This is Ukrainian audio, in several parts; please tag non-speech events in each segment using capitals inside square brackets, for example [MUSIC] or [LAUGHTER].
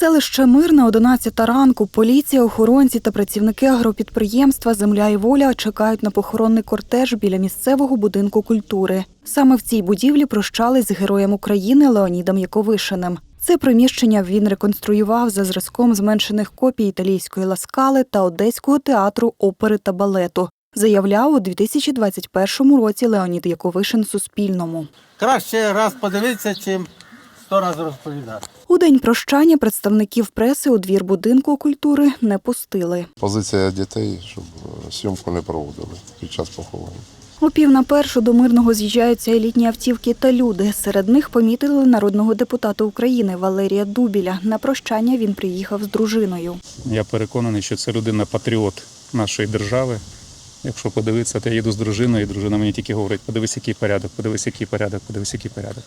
Селище Мирне, 11 ранку. Поліція, охоронці та працівники агропідприємства Земля і воля чекають на похоронний кортеж біля місцевого будинку культури. Саме в цій будівлі прощались з героєм України Леонідом Яковишиним. Це приміщення він реконструював за зразком зменшених копій італійської ласкали та одеського театру опери та балету. Заявляв у 2021 році Леонід Яковишин Суспільному. Краще раз подивитися, чим сто разів розповідати. У день прощання представників преси у двір будинку культури не пустили. Позиція дітей, щоб е, зйомку не проводили під час поховання. О пів на першу до мирного з'їжджаються елітні автівки та люди. Серед них помітили народного депутата України Валерія Дубіля. На прощання він приїхав з дружиною. Я переконаний, що це людина патріот нашої держави. Якщо подивитися, то я їду з дружиною, і дружина мені тільки говорить: подивись, який порядок, подивись, який порядок, подивись, який порядок.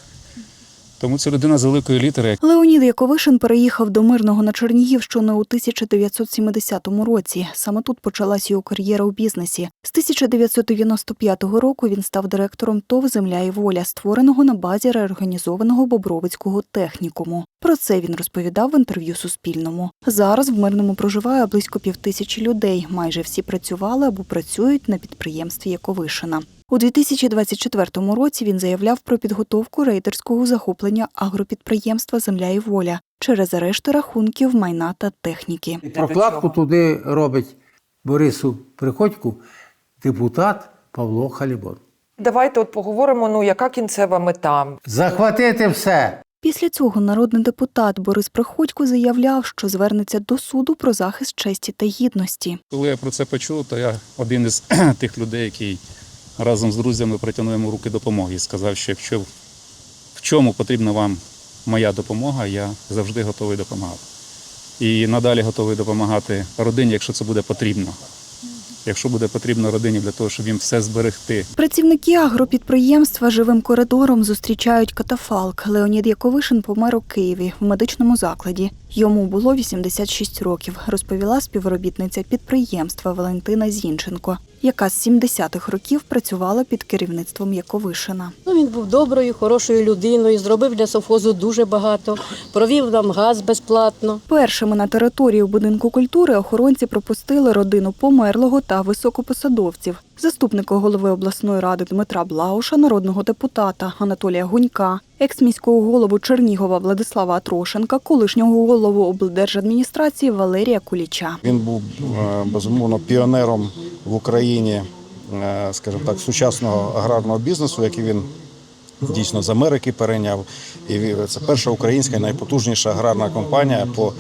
Тому це людина з великої літери. Леонід Яковишин переїхав до мирного на Чернігівщину у 1970 році. Саме тут почалась його кар'єра у бізнесі. З 1995 року він став директором ТОВ Земля і воля, створеного на базі реорганізованого Бобровицького технікуму. Про це він розповідав в інтерв'ю Суспільному. Зараз в мирному проживає близько півтисячі людей. Майже всі працювали або працюють на підприємстві Яковишина. У 2024 році він заявляв про підготовку рейдерського захоплення агропідприємства Земля і воля через арешти рахунків майна та техніки. Прокладку туди робить Борису Приходьку депутат Павло Халібон. Давайте от поговоримо, ну яка кінцева мета? Захватити все. Після цього народний депутат Борис Приходько заявляв, що звернеться до суду про захист честі та гідності. Коли я про це почув, то я один із [CLEARS THROAT] тих людей, який разом з друзями протягнув руки допомоги і сказав, що якщо в чому потрібна вам моя допомога, я завжди готовий допомагати. І надалі готовий допомагати родині, якщо це буде потрібно. Якщо буде потрібно родині для того, щоб їм все зберегти, Працівники агропідприємства живим коридором зустрічають катафалк. Леонід Яковишин помер у Києві в медичному закладі. Йому було 86 років, розповіла співробітниця підприємства Валентина Зінченко, яка з 70-х років працювала під керівництвом Яковишина. Ну, він був доброю, хорошою людиною, зробив для совхозу дуже багато, провів нам газ безплатно. Першими на територію будинку культури охоронці пропустили родину померлого та високопосадовців. Заступника голови обласної ради Дмитра Блауша, народного депутата Анатолія Гунька, екс-міського голову Чернігова Владислава Атрошенка, колишнього голову облдержадміністрації Валерія Куліча. Він був е, безумовно піонером в Україні, е, скажімо так, сучасного аграрного бізнесу, який він дійсно з Америки перейняв. І це перша українська найпотужніша аграрна компанія по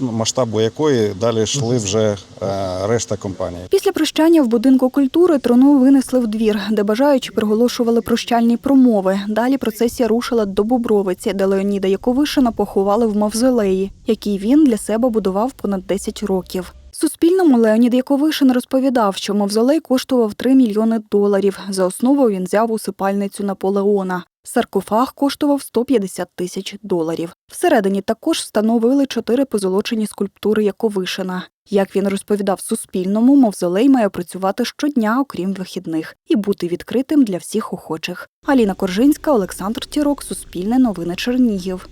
масштабу якої далі йшли вже е, решта компаній. Після прощання в будинку культури трону винесли в двір, де бажаючі приголошували прощальні промови. Далі процесія рушила до Бобровиці, де Леоніда Яковишина поховали в мавзолеї, який він для себе будував понад 10 років. Суспільному Леонід Яковишин розповідав, що мавзолей коштував 3 мільйони доларів. За основу він взяв усипальницю Наполеона. Саркофаг коштував 150 тисяч доларів. Всередині також встановили чотири позолочені скульптури Яковишина. Як він розповідав Суспільному, мавзолей має працювати щодня, окрім вихідних, і бути відкритим для всіх охочих. Аліна Коржинська, Олександр Тірок, Суспільне новини Чернігів.